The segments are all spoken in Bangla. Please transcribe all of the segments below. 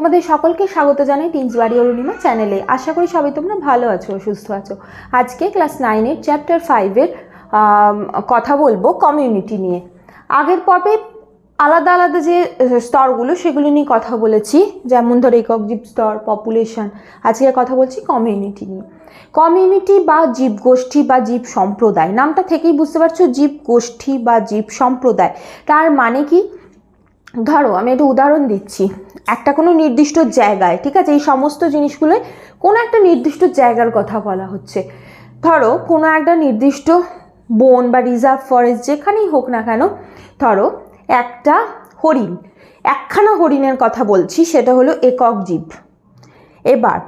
তোমাদের সকলকে স্বাগত জানাই টিন্সবাড়ি অরুণিমা চ্যানেলে। আশা করি সবাই তোমরা ভালো আছো সুস্থ আছো। আজকে ক্লাস নাইনের চ্যাপ্টার ফাইভের কথা বলব কমিউনিটি নিয়ে। আগের পর্বে আলাদা আলাদা যে স্তরগুলো সেগুলো নিয়ে কথা বলেছি, যেমন ধরো একক জীব স্তর পপুলেশন আজকে কথা বলছি কমিউনিটি নিয়ে। কমিউনিটি বা জীব গোষ্ঠী বা জীব সম্প্রদায়, নামটা থেকেই বুঝতে পারছ, জীব গোষ্ঠী বা জীব সম্প্রদায়। তার মানে কি? ধরো, আমি একটা উদাহরণ দিচ্ছি। একটা কোনো নির্দিষ্ট জায়গায়, ঠিক আছে? এই সমস্ত জিনিসগুলোই কোনো একটা নির্দিষ্ট জায়গার কথা বলা হচ্ছে। ধরো, কোনো একটা নির্দিষ্ট বন বা রিজার্ভ ফরেস্ট যেখানেই হোক না কেন, ধরো, একটা হরিণ, একখানা হরিণের কথা বলছি, সেটা হলো একক জীব। এবার,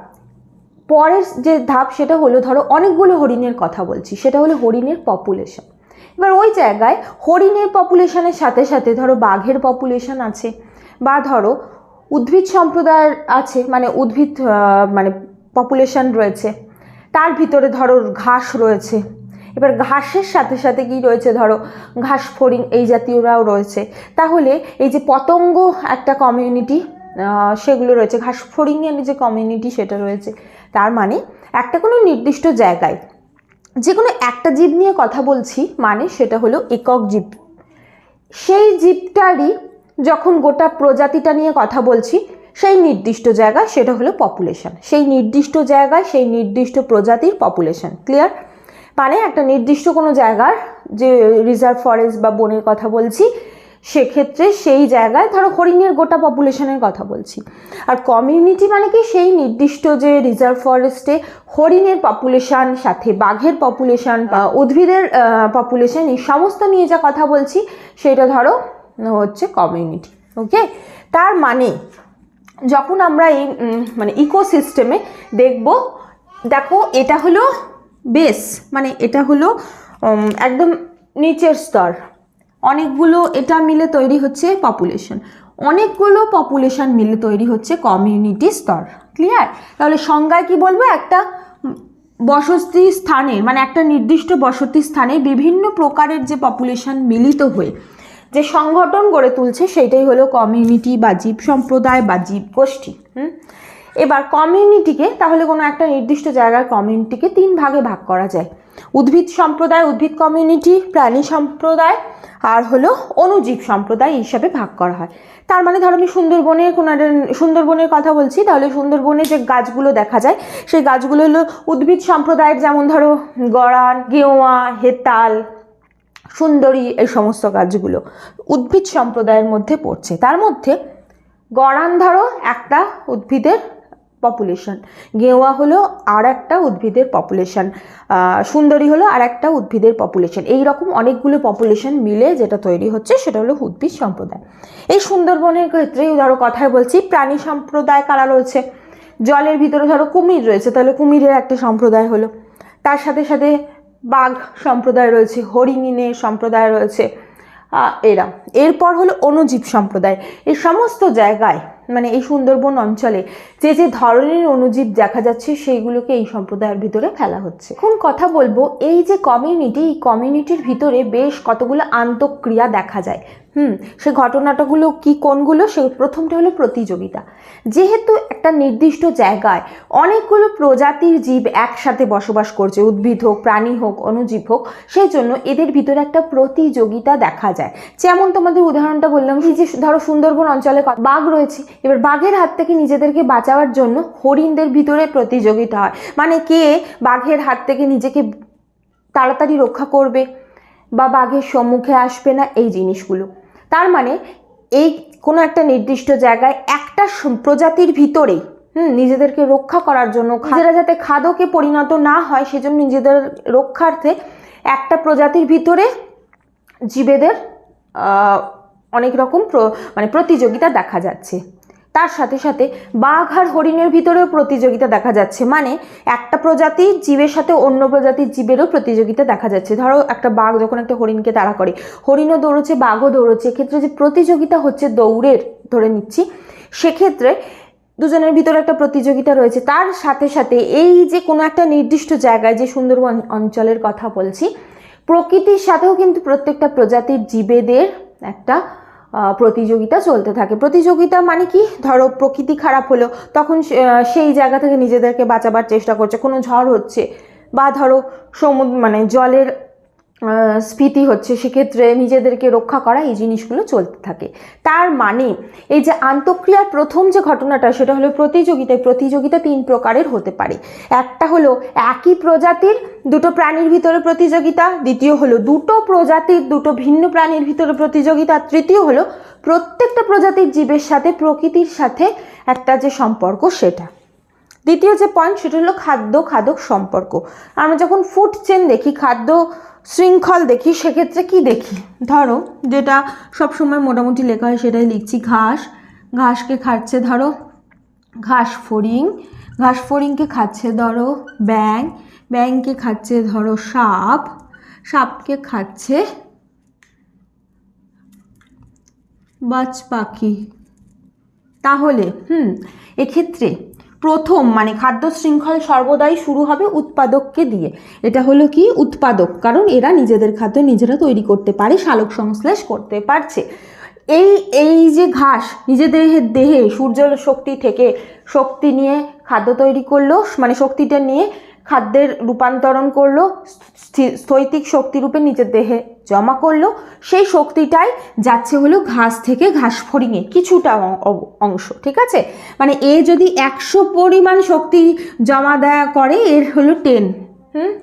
পরের যে ধাপ, সেটা হলো ধরো, অনেকগুলো হরিণের কথা বলছি, সেটা হলো হরিণের পপুলেশন এবার ওই জায়গায় হরিণের পপুলেশনের সাথে সাথে ধরো বাঘের পপুলেশন আছে বা ধরো উদ্ভিদ সম্প্রদায়ের আছে মানে উদ্ভিদ মানে পপুলেশন রয়েছে, তার ভিতরে ধরো ঘাস রয়েছে, এবার ঘাসের সাথে সাথে কি রয়েছে ধরো ঘাস ফড়িং এই জাতীয়রাও রয়েছে, তাহলে এই যে পতঙ্গ একটা কমিউনিটি সেগুলো রয়েছে, ঘাস ফড়িংয়ের যে কমিউনিটি সেটা রয়েছে, তার মানে একটা কোনো নির্দিষ্ট জায়গায় যে কোনো একটা জীব নিয়ে কথা বলছি মানে সেটা হলো একক জীব। সেই জীবটারই যখন গোটা প্রজাতিটা নিয়ে কথা বলছি, সেই নির্দিষ্ট জায়গায় সেটা হলো পপুলেশন সেই নির্দিষ্ট জায়গায় সেই নির্দিষ্ট প্রজাতির পপুলেশন ক্লিয়ার মানে একটা নির্দিষ্ট কোনো জায়গার যে রিজার্ভ ফরেস্ট বা বনের কথা বলছি সেক্ষেত্রে সেই জায়গায় ধরো হরিণের গোটা পপুলেশনের কথা বলছি। আর কমিউনিটি মানে কি? সেই নির্দিষ্ট যে রিজার্ভ ফরেস্টে হরিণের পপুলেশান সাথে বাঘের পপুলেশান বা উদ্ভিদের পপুলেশন এই সমস্ত নিয়ে যা কথা বলছি, সেটা ধরো হচ্ছে কমিউনিটি ওকে তার মানে যখন আমরা এই মানে ইকোসিস্টেমে দেখব, দেখো এটা হলো বেস মানে এটা হলো একদম নিচের স্তর। অনেকগুলো এটা মিলে তৈরি হচ্ছে পপুলেশন অনেকগুলো পপুলেশন মিলে তৈরি হচ্ছে কমিউনিটি স্তর। ক্লিয়ার তাহলে সংজ্ঞায় কি বলব? একটা বসতি স্থানের মানে একটা নির্দিষ্ট বসতি স্থানে বিভিন্ন প্রকারের যে পপুলেশন মিলিত হয়ে যে সংগঠন গড়ে তুলছে সেটাই হলো কমিউনিটি বা জীব সম্প্রদায় বা জীব গোষ্ঠী। হুম? এবার কমিউনিটিকে তাহলে কোনো একটা নির্দিষ্ট জায়গার কমিউনিটিকে তিন ভাগে ভাগ করা যায়। উদ্ভিদ সম্প্রদায়, উদ্ভিদ কমিউনিটি প্রাণী সম্প্রদায় আর হলো অনুজীব সম্প্রদায় হিসাবে ভাগ করা হয়। তার মানে ধরো আমি সুন্দরবনের কোনো সুন্দরবনের কথা বলছি, তাহলে সুন্দরবনে যে গাছগুলো দেখা যায়, সেই গাছগুলো হলো উদ্ভিদ সম্প্রদায়ের যেমন ধরো গড়ান, গেওয়া, হেতাল, সুন্দরী এই সমস্ত গাছগুলো উদ্ভিদ সম্প্রদায়ের মধ্যে পড়ছে। তার মধ্যে গড়ান ধরো একটা উদ্ভিদের পপুলেশন গেওয়া হলো আর একটা উদ্ভিদের পপুলেশন সুন্দরী হলো আর একটা উদ্ভিদের পপুলেশন এই রকম অনেকগুলো পপুলেশন মিলে যেটা তৈরি হচ্ছে, সেটা হলো উদ্ভিদ সম্প্রদায়। এই সুন্দরবনের ক্ষেত্রে ধরো কথায় বলছি, প্রাণী সম্প্রদায় কারা রয়েছে? জলের ভিতরে ধরো কুমির রয়েছে, তাহলে কুমিরের একটা সম্প্রদায় হলো। তার সাথে সাথে বাঘ সম্প্রদায় রয়েছে হরিণিনের সম্প্রদায় রয়েছে এরা। এরপর হলো অনুজীব সম্প্রদায়। এই সমস্ত জায়গায় মানে এই সুন্দরবন অঞ্চলে যে যে ধরনের অনুজীব দেখা যাচ্ছে, সেইগুলোকে এই সম্প্রদায়ের ভিতরে ফেলা হচ্ছে। এখন কথা বলব, এই যে কমিউনিটি এই কমিউনিটির ভিতরে বেশ কতগুলো আন্তঃক্রিয়া দেখা যায়। হুম, সে ঘটনাটাগুলো কি কোনগুলো? সে প্রথমটা হলো প্রতিযোগিতা। যেহেতু একটা নির্দিষ্ট জায়গায় অনেকগুলো প্রজাতির জীব একসাথে বসবাস করছে, উদ্ভিদ হোক, প্রাণী হোক অনুজীব হোক সেই জন্য এদের ভিতরে একটা প্রতিযোগিতা দেখা যায়। যেমন তোমাদের উদাহরণটা বললাম, এই যে ধরো সুন্দরবন অঞ্চলে বাঘ রয়েছে, এবার বাঘের হাত থেকে নিজেদেরকে বাঁচাবার জন্য হরিণদের ভিতরে প্রতিযোগিতা হয়। মানে কে বাঘের হাত থেকে নিজেকে তাড়াতাড়ি রক্ষা করবে বা বাঘের সম্মুখে আসবে না? এই জিনিসগুলো। তার মানে এই কোনো একটা নির্দিষ্ট জায়গায় একটা প্রজাতির ভিতরেই হুম নিজেদেরকে রক্ষা করার জন্য নিজেরা যাতে খাদকে পরিণত না হয় সেজন্য নিজেদের রক্ষার্থে একটা প্রজাতির ভিতরে জীবেদের অনেক রকম মানে প্রতিযোগিতা দেখা যাচ্ছে। তার সাথে সাথে বাঘ আর হরিণের ভিতরেও প্রতিযোগিতা দেখা যাচ্ছে। মানে একটা প্রজাতির জীবের সাথে অন্য প্রজাতির জীবেরও প্রতিযোগিতা দেখা যাচ্ছে। ধরো একটা বাঘ যখন একটা হরিণকে তাড়া করে, হরিণও দৌড়চ্ছে, বাঘও দৌড়চ্ছে। এক্ষেত্রে যে প্রতিযোগিতা হচ্ছে দৌড়ের ধরে নিচ্ছি, সেক্ষেত্রে দুজনের ভিতরে একটা প্রতিযোগিতা রয়েছে। তার সাথে সাথে এই যে কোনো একটা নির্দিষ্ট জায়গায় যে সুন্দরবন অঞ্চলের কথা বলছি, প্রকৃতির সাথেও কিন্তু প্রত্যেকটা প্রজাতির জীবেদের একটা প্রতিযোগিতা চলতে থাকে। প্রতিযোগিতা মানে কি? ধরো প্রকৃতি খারাপ হলো, তখন সেই জায়গা থেকে নিজেদেরকে বাঁচাবার চেষ্টা করছে। কোনো ঝড় হচ্ছে বা ধরো সমুদ্র মানে জলের স্ফীতি হচ্ছে, সেক্ষেত্রে নিজেদেরকে রক্ষা করা এই জিনিসগুলো চলতে থাকে। তার মানে এই যে আন্তঃক্রিয়ার প্রথম যে ঘটনাটা, সেটা হলো প্রতিযোগিতায়, প্রতিযোগিতা তিন প্রকারের হতে পারে। একটা হলো একই প্রজাতির দুটো প্রাণীর ভিতরে প্রতিযোগিতা, দ্বিতীয় হলো দুটো প্রজাতির দুটো ভিন্ন প্রাণীর ভিতরে প্রতিযোগিতা, তৃতীয় হলো প্রত্যেকটা প্রজাতির জীবের সাথে, প্রকৃতির সাথে একটা যে সম্পর্ক, সেটা। দ্বিতীয় যে পয়েন্ট সেটা হলো খাদ্য খাদক সম্পর্ক। আমরা যখন ফুড চেন দেখি, খাদ্য শৃঙ্খল দেখি, সেক্ষেত্রে কি দেখি? ধরো, যেটা সবসময় মোটামুটি লেখা হয় সেটাই লিখছি, ঘাস। ঘাসকে খাচ্ছে, ধরো, ঘাস ফড়িং। ঘাস ফড়িংকে খাচ্ছে, ধরো ব্যাং ব্যাংকে খাচ্ছে, ধরো, সাপ। সাপকে খাচ্ছে বাজ পাখি। তাহলে, হুম, এক্ষেত্রে প্রথম মানে খাদ্য শৃঙ্খল সর্বদাই শুরু হবে উৎপাদককে দিয়ে। এটা হলো কি? উৎপাদক। কারণ এরা নিজেদের খাদ্য নিজেরা তৈরি করতে পারে সালোক সংশ্লেষ করতে পারছে। এই এই যে ঘাস নিজেদের দেহে সূর্য শক্তি থেকে শক্তি নিয়ে খাদ্য তৈরি করল মানে শক্তিটা নিয়ে খাদ্যের রূপান্তরণ করল, স্থি- স্থৈতিক শক্তিরূপে নিজের দেহে জমা করল, সেই শক্তিটাই যাচ্ছে হলো ঘাস থেকে ঘাস ফড়িংয়ে কিছুটা অংশ, ঠিক আছে? মানে এ যদি একশো পরিমাণ শক্তি জমা দেয়া করে, এর হলো টেন হুম?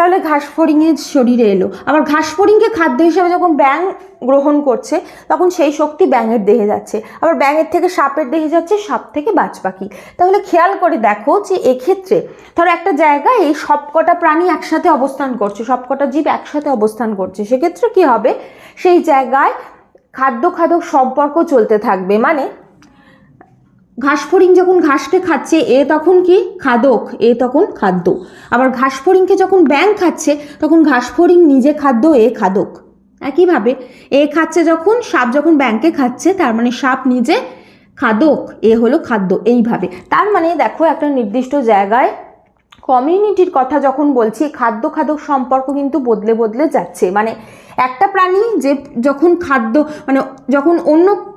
তাহলে ঘাস ফড়িংয়ের শরীরে এলো। আবার ঘাস ফড়িংকে খাদ্য হিসাবে যখন ব্যাং গ্রহণ করছে, তখন সেই শক্তি ব্যাঙের দেহে যাচ্ছে। আবার ব্যাঙের থেকে সাপের দেহে যাচ্ছে, সাপ থেকে বাজ পাখি তাহলে খেয়াল করে দেখো যে এক্ষেত্রে ধরো একটা জায়গায় এই সবকটা প্রাণী একসাথে অবস্থান করছে, সবকটা জীব একসাথে অবস্থান করছে। সেক্ষেত্রে কি হবে? সেই জায়গায় খাদ্য খাদক সম্পর্ক চলতে থাকবে। মানে ঘাস ফড়িং যখন ঘাসকে খাচ্ছে, এ তখন কি? খাদক। এ তখন খাদ্য। আবার ঘাস ফড়িংকে যখন ব্যাং খাচ্ছে, তখন ঘাস ফড়িং নিজে খাদ্য, এ খাদক। একইভাবে, এ খাচ্ছে যখন, সাপ যখন ব্যাংকে খাচ্ছে, তার মানে সাপ নিজে খাদক, এ হলো খাদ্য। এইভাবে। তার মানে দেখো, একটা নির্দিষ্ট জায়গায় কমিউনিটির কথা যখন বলছি, খাদ্য, খাদক সম্পর্ক কিন্তু বদলে বদলে যাচ্ছে। মানে একটা প্রাণী যে যখন খাদ্য মানে যখন অন্য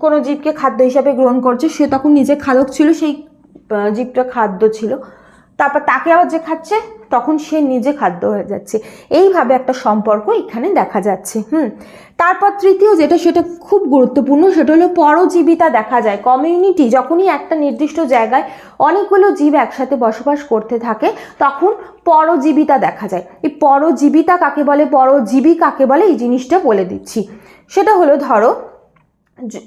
কোনো জীবকে খাদ্য হিসাবে গ্রহণ করছে, সে তখন নিজে খাদক ছিল, সেই জীবটা খাদ্য ছিল। তারপর তাকে আবার যে খাচ্ছে, তখন সে নিজে খাদ্য হয়ে যাচ্ছে। এইভাবে একটা সম্পর্ক এখানে দেখা যাচ্ছে, হুম। তারপর তৃতীয় যেটা, সেটা খুব গুরুত্বপূর্ণ, সেটা হলো পরজীবিতা দেখা যায়। কমিউনিটি, যখনই একটা নির্দিষ্ট জায়গায় অনেকগুলো জীব একসাথে বসবাস করতে থাকে, তখন পরজীবিতা দেখা যায়। এই পরজীবিতা কাকে বলে? পরজীবী কাকে বলে? এই জিনিসটা বলে দিচ্ছি। সেটা হলো, ধরো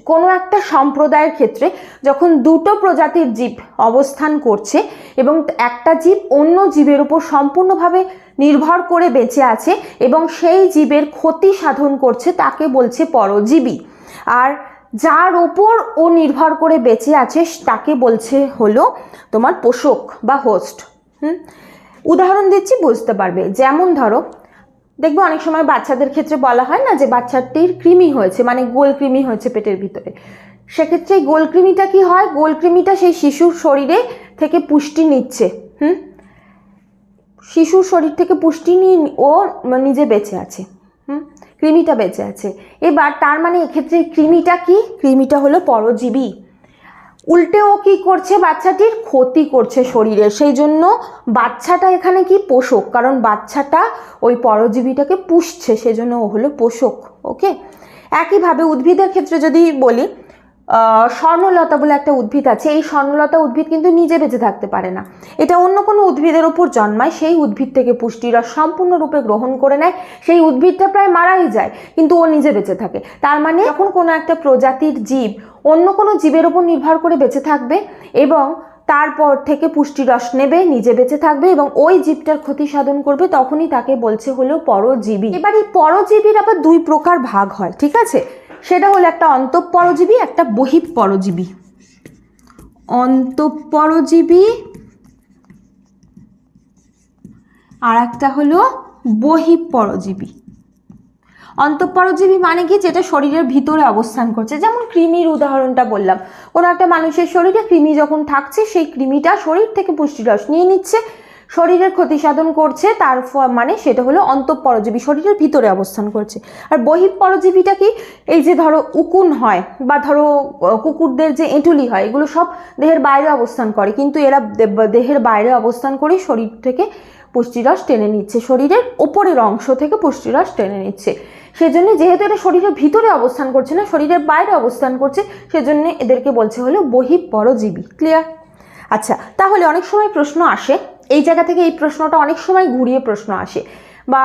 কোনো একটা সম্প্রদায়ের ক্ষেত্রে যখন দুটো প্রজাতির জীব অবস্থান করছে এবং একটা জীব অন্য জীবের উপর সম্পূর্ণভাবে নির্ভর করে বেঁচে আছে এবং সেই জীবের ক্ষতি সাধন করছে তাকে বলছে পরজীবী। আর যার ওপর ও নির্ভর করে বেঁচে আছে তাকে বলছে হলো তোমার পোষক বা হোস্ট হুম? উদাহরণ দিচ্ছি, বুঝতে পারবে। যেমন ধরো দেখবে অনেক সময় বাচ্চাদের ক্ষেত্রে বলা হয় না যে বাচ্চাটির কৃমি হয়েছে মানে গোল কৃমি হয়েছে পেটের ভিতরে। সেক্ষেত্রে এই গোল কৃমিটা কি হয়? গোল কৃমিটা সেই শিশুর শরীরে থেকে পুষ্টি নিচ্ছে, হুম? শিশুর শরীর থেকে পুষ্টি নিয়ে ও নিজে বেঁচে আছে, হুম? কৃমিটা বেঁচে আছে। এবার তার মানে এক্ষেত্রে কৃমিটা কি? কৃমিটা হলো পরজীবী। উল্টে ও কি করছে বাচ্চাটির? ক্ষতি করছে শরীরে। সেই জন্য বাচ্চাটা এখানে কি? পোষক। কারণ বাচ্চাটা ওই পরজীবীটাকে পুষছে সেজন্য ও হলো পোষক, ওকে? একইভাবে উদ্ভিদের ক্ষেত্রে যদি বলি স্বর্ণলতা বলে একটা উদ্ভিদ আছে। এই স্বর্ণলতা উদ্ভিদ কিন্তু নিজে বেঁচে থাকতে পারে না। এটা অন্য কোনো উদ্ভিদের ওপর জন্মায়, সেই উদ্ভিদ থেকে পুষ্টিরস সম্পূর্ণরূপে গ্রহণ করে নেয়। সেই উদ্ভিদটা প্রায় মারাই যায়, কিন্তু ও নিজে বেঁচে থাকে। তার মানে যখন কোনো একটা প্রজাতির জীব অন্য কোনো জীবের ওপর নির্ভর করে বেঁচে থাকবে এবং তারপর থেকে পুষ্টিরস নেবে, নিজে বেঁচে থাকবে এবং ওই জীবটার ক্ষতি সাধন করবে, তখনই তাকে বলছে হলো পরজীবী। এবার এই পরজীবীর আবার দুই প্রকার ভাগ হয়, ঠিক আছে? সেটা হলো একটা অন্তঃপরজীবী, একটা বহিঃপরজীবী। অন্তঃপরজীবী আর একটা হলো বহিঃপরজীবী। অন্তঃপরজীবী মানে কি? যেটা শরীরের ভিতরে অবস্থান করছে। যেমন কৃমির উদাহরণটা বললাম। কোনো একটা মানুষের শরীরে কৃমি যখন থাকছে, সেই কৃমিটা শরীর থেকে পুষ্টিরস নিয়ে নিচ্ছে। শরীরের ক্ষতি সাধন করছে, তার মানে সেটা হলো অন্তঃপরজীবী, শরীরের ভিতরে অবস্থান করছে। আর বহিঃপরজীবীটা কি? এই যে ধরো উকুন হয় বা ধরো কুকুরদের যে এঁটুলি হয়, এগুলো সব দেহের বাইরে অবস্থান করে। কিন্তু এরা দেহের বাইরে অবস্থান করে শরীর থেকে পুষ্টিরস টেনে নিচ্ছে। শরীরের ওপরের অংশ থেকে পুষ্টিরস টেনে নিচ্ছে। সেজন্য যেহেতু এটা শরীরের ভিতরে অবস্থান করছে না, শরীরের বাইরে অবস্থান করছে, সেজন্য এদেরকে বলছে হলো বহি পরজীবী। ক্লিয়ার আচ্ছা তাহলে অনেক সময় প্রশ্ন আসে, এই জায়গা থেকে এই প্রশ্নটা অনেক সময় ঘুরিয়ে প্রশ্ন আসে, বা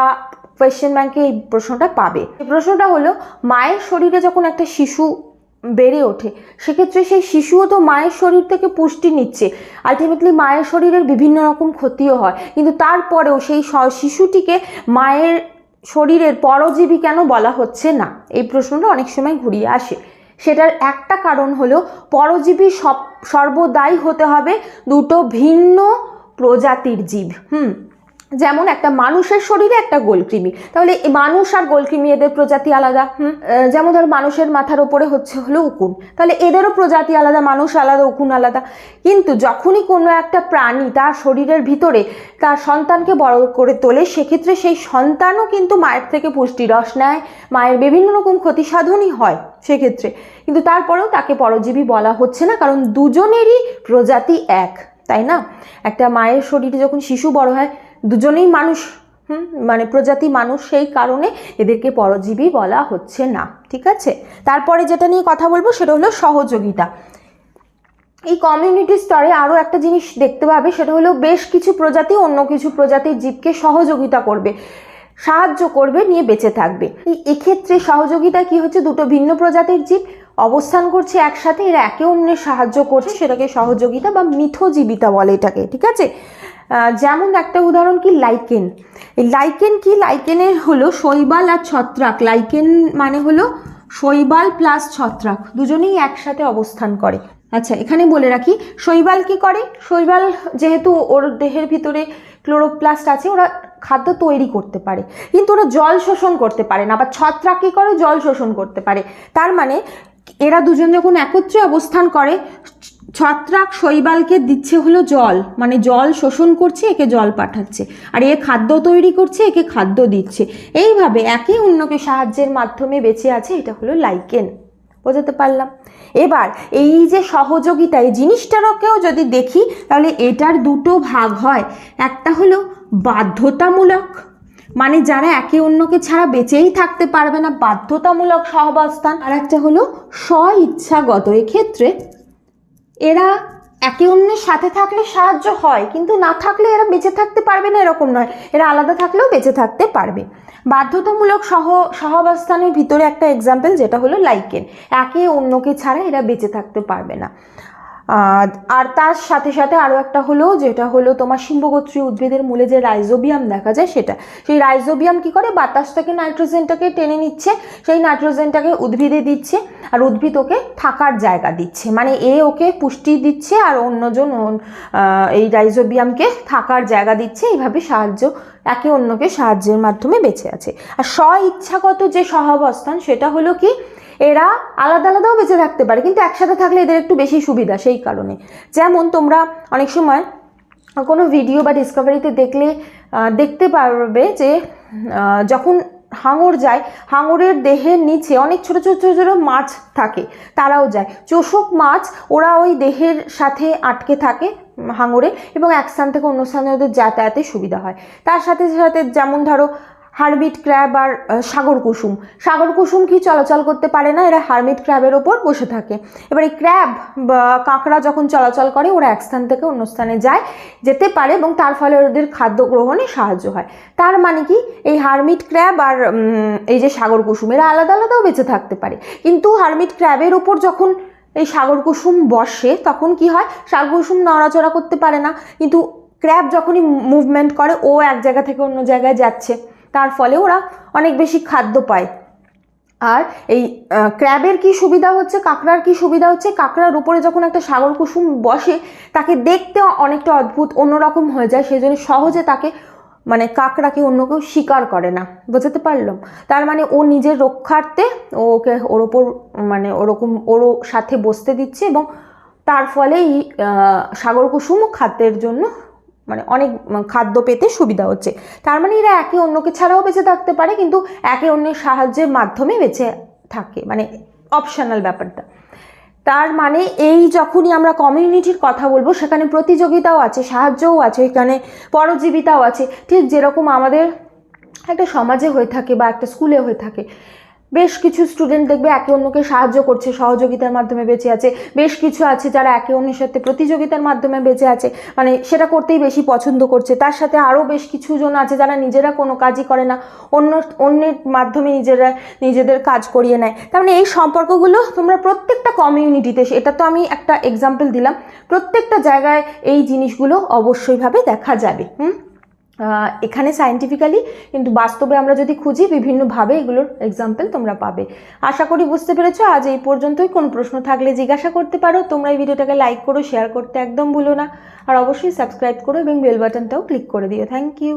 কোয়েশ্চেন ব্যাংকে এই প্রশ্নটা পাবে। এই প্রশ্নটা হলো, মায়ের শরীরে যখন একটা শিশু বেড়ে ওঠে, সেক্ষেত্রে সেই শিশুও তো মায়ের শরীর থেকে পুষ্টি নিচ্ছে। আলটিমেটলি মায়ের শরীরের বিভিন্ন রকম ক্ষতিও হয়, কিন্তু তারপরেও সেই শিশুটিকে মায়ের শরীরের পরজীবী কেন বলা হচ্ছে না? এই প্রশ্নটা অনেক সময় ঘুরিয়ে আসে। সেটার একটা কারণ হলো পরজীবী সব, সর্বদাই হতে হবে দুটো ভিন্ন প্রজাতির জীব, হুম? যেমন একটা মানুষের শরীরে একটা গোলকৃমি। তাহলে এই মানুষ আর গোলকৃমি এদের প্রজাতি আলাদা। যেমন ধর মানুষের মাথার ওপরে হচ্ছে হলো উকুন। তাহলে এদেরও প্রজাতি আলাদা মানুষ আলাদা উকুন আলাদা। কিন্তু যখনই কোনো একটা প্রাণী তার শরীরের ভিতরে তার সন্তানকে বড় করে তোলে সেক্ষেত্রে সেই সন্তানও কিন্তু মায়ের থেকে পুষ্টিরস নেয় মায়ের বিভিন্ন রকম ক্ষতি সাধনই হয় সেক্ষেত্রে। কিন্তু তারপরেও তাকে পরজীবী বলা হচ্ছে না কারণ দুজনেরই প্রজাতি এক তাই না? একটা মায়ের শরীরে যখন শিশু বড় হয় দুজনেই মানুষ, হুম? মানে প্রজাতি মানুষ সেই কারণে এদেরকে পরজীবী বলা হচ্ছে না, ঠিক আছে? তারপরে যেটা নিয়ে কথা বলব সেটা হলো সহযোগিতা। এই কমিউনিটি স্তরে আরও একটা জিনিস দেখতে পাবে, সেটা হলো বেশ কিছু প্রজাতি অন্য কিছু প্রজাতির জীবকে সহযোগিতা করবে, সাহায্য করবে, নিয়ে বেঁচে থাকবে। এই এক্ষেত্রে সহযোগিতা কি হচ্ছে? দুটো ভিন্ন প্রজাতির জীব অবস্থান করছে একসাথে, এরা একে অন্যের সাহায্য করছে, সেটাকে সহযোগিতা বা মিথজীবিতা বলে এটাকে, ঠিক আছে? যেমন একটা উদাহরণ কি লাইকেন লাইকেন কি? লাইকেনের হলো শৈবাল আর ছত্রাক। লাইকেন মানে হলো শৈবাল প্লাস ছত্রাক। দুজনেই একসাথে অবস্থান করে। আচ্ছা এখানে বলে রাখি, শৈবাল কি করে? শৈবাল যেহেতু ওর দেহের ভিতরে ক্লোরোপ্লাস্ট আছে, ওরা খাদ্য তৈরি করতে পারে। কিন্তু ওরা জল শোষণ করতে পারে না আবার ছত্রাক কী করে? জল শোষণ করতে পারে। তার মানে এরা দুজন যখন একত্রে অবস্থান করে, ছত্রাক শৈবালকে দিচ্ছে হলো জল। মানে জল শোষণ করছে, একে জল পাঠাচ্ছে। আর এ খাদ্য তৈরি করছে, একে খাদ্য দিচ্ছে। এইভাবে একে অন্যকে সাহায্যের মাধ্যমে বেঁচে আছে, এটা হলো লাইকেন বোঝাতে পারলাম? এবার, এই যে সহযোগিতা, এই জিনিসটারকেও যদি দেখি, তাহলে এটার দুটো ভাগ হয়। একটা হলো বাধ্যতামূলক মানে যারা একে অন্যকে ছাড়া বেঁচেই থাকতে পারবে না, বাধ্যতামূলক সহাবস্থান। আর একটা হলো স্ব ইচ্ছাগত এক্ষেত্রে এরা একে অন্যের সাথে থাকলে সাহায্য হয়, কিন্তু না থাকলে এরা বেঁচে থাকতে পারবে না এরকম নয়। এরা আলাদা থাকলেও বেঁচে থাকতে পারবে। বাধ্যতামূলক সহ, সহাবস্থানের ভিতরে একটা এক্সাম্পল যেটা হলো লাইকেন। একে অন্যকে ছাড়া এরা বেঁচে থাকতে পারবে না। আর তার সাথে সাথে আরও একটা হলো, যেটা হলো তোমার সিম্বগোত্রী উদ্ভিদের মূলে যে রাইজোবিয়াম দেখা যায় সেটা। সেই রাইজোবিয়াম কি করে? বাতাস থেকে নাইট্রোজেনটাকে টেনে নিচ্ছে, সেই নাইট্রোজেনটাকে উদ্ভিদে দিচ্ছে আর উদ্ভিদ ওকে থাকার জায়গা দিচ্ছে। মানে এ ওকে পুষ্টি দিচ্ছে আর অন্যজন এই রাইজোবিয়ামকে থাকার জায়গা দিচ্ছে। এইভাবে সাহায্য একে অন্যকে সাহায্যের মাধ্যমে বেঁচে আছে। আর স্ব ইচ্ছাগত যে সহাবস্থান, সেটা হলো কি, এরা আলাদা আলাদাও বেঁচে থাকতে পারে, কিন্তু একসাথে থাকলে এদের একটু বেশি সুবিধা সেই কারণে। যেমন তোমরা অনেক সময় কোনো ভিডিও বা ডিসকভারিতে দেখলে দেখতে পারবে যে যখন হাঙর যায়, হাঙরের দেহের নিচে অনেক ছোট ছোট, ছোটো ছোটো মাছ থাকে, তারাও যায়। চোষক মাছ, ওরা ওই দেহের সাথে আটকে থাকে হাঙরে এবং এক স্থান থেকে অন্য স্থানে ওদের যাতায়াতে সুবিধা হয়। তার সাথে সাথে যেমন ধরো, হারমিট ক্র্যাব আর সাগর কুসুম। সাগর কুসুম কি চলাচল করতে পারে না? এরা হারমিট ক্র্যাবের ওপর বসে থাকে। এবার এই ক্র্যাব কাঁকড়া যখন চলাচল করে, ওরা এক স্থান থেকে অন্য স্থানে যায়, যেতে পারে এবং তার ফলে ওদের খাদ্য গ্রহণে সাহায্য হয়। তার মানে কি? এই হারমিট ক্র্যাব আর এই যে সাগর কুসুম, এরা আলাদা আলাদাও বেঁচে থাকতে পারে। কিন্তু হারমিট ক্র্যাবের ওপর যখন এই সাগর কুসুম বসে তখন কি হয়? সাগর কুসুম নড়াচড়া করতে পারে না। কিন্তু ক্র্যাব যখনই মুভমেন্ট করে, ও এক জায়গা থেকে অন্য জায়গায় যাচ্ছে। তার ফলে ওরা অনেক বেশি খাদ্য পায়। আর এই ক্র্যাবের কি সুবিধা হচ্ছে? কাঁকড়ার কি সুবিধা হচ্ছে? কাঁকড়ার উপরে যখন একটা সাগর কুসুম বসে, তাকে দেখতে অনেকটা অদ্ভুত, অন্যরকম হয়ে যায়। সেই জন্য সহজে তাকে মানে কাঁকড়াকে অন্য কেউ শিকার করে না, বোঝাতে পারলাম তার মানে ও নিজের রক্ষার্থে ওকে ওর ওপর মানে ওরকম ওর সাথে বসতে দিচ্ছে এবং তার ফলে এই সাগর কুসুমও খাদ্যের জন্য মানে অনেক খাদ্য পেতে সুবিধা হচ্ছে। তার মানে এরা একে অন্যকে ছাড়াও বেঁচে থাকতে পারে, কিন্তু একে অন্যের সাহায্যের মাধ্যমে বেঁচে থাকে মানে অপশনাল ব্যাপারটা। তার মানে এই যখনই আমরা কমিউনিটির কথা বলব, সেখানে প্রতিযোগিতাও আছে, সাহায্যও আছে, এখানে পরজীবিতাও আছে। ঠিক যেরকম আমাদের একটা সমাজে হয়ে থাকে বা একটা স্কুলে হয়ে থাকে বেশ কিছু স্টুডেন্ট দেখবে একে অন্যকে সাহায্য করছে, সহযোগিতার মাধ্যমে বেঁচে আছে। বেশ কিছু আছে যারা একে অন্যের সাথে প্রতিযোগিতার মাধ্যমে বেঁচে আছে। মানে সেটা করতেই বেশি পছন্দ করছে। তার সাথে আরও বেশ কিছু জন আছে যারা নিজেরা কোনো কাজই করে না, অন্য, অন্যের মাধ্যমে নিজেরা, নিজেদের কাজ করিয়ে নেয়। তার মানে এই সম্পর্কগুলো তোমরা প্রত্যেকটা কমিউনিটিতে এটা তো আমি একটা এক্সাম্পল দিলাম, প্রত্যেকটা জায়গায় এই জিনিসগুলো অবশ্যইভাবে দেখা যাবে। হুম? এখানে সায়েন্টিফিক্যালি কিন্তু বাস্তবে আমরা যদি খুঁজি বিভিন্নভাবে এগুলোর এক্সাম্পল তোমরা পাবে। আশা করি বুঝতে পেরেছ, আজ এই পর্যন্তই। কোনো প্রশ্ন থাকলে জিজ্ঞাসা করতে পারো। তোমরা এই ভিডিওটাকে লাইক করো শেয়ার করতে একদম ভুলো না। আর অবশ্যই সাবস্ক্রাইব করো এবং বেল বাটনটাও ক্লিক করে দিও। Thank you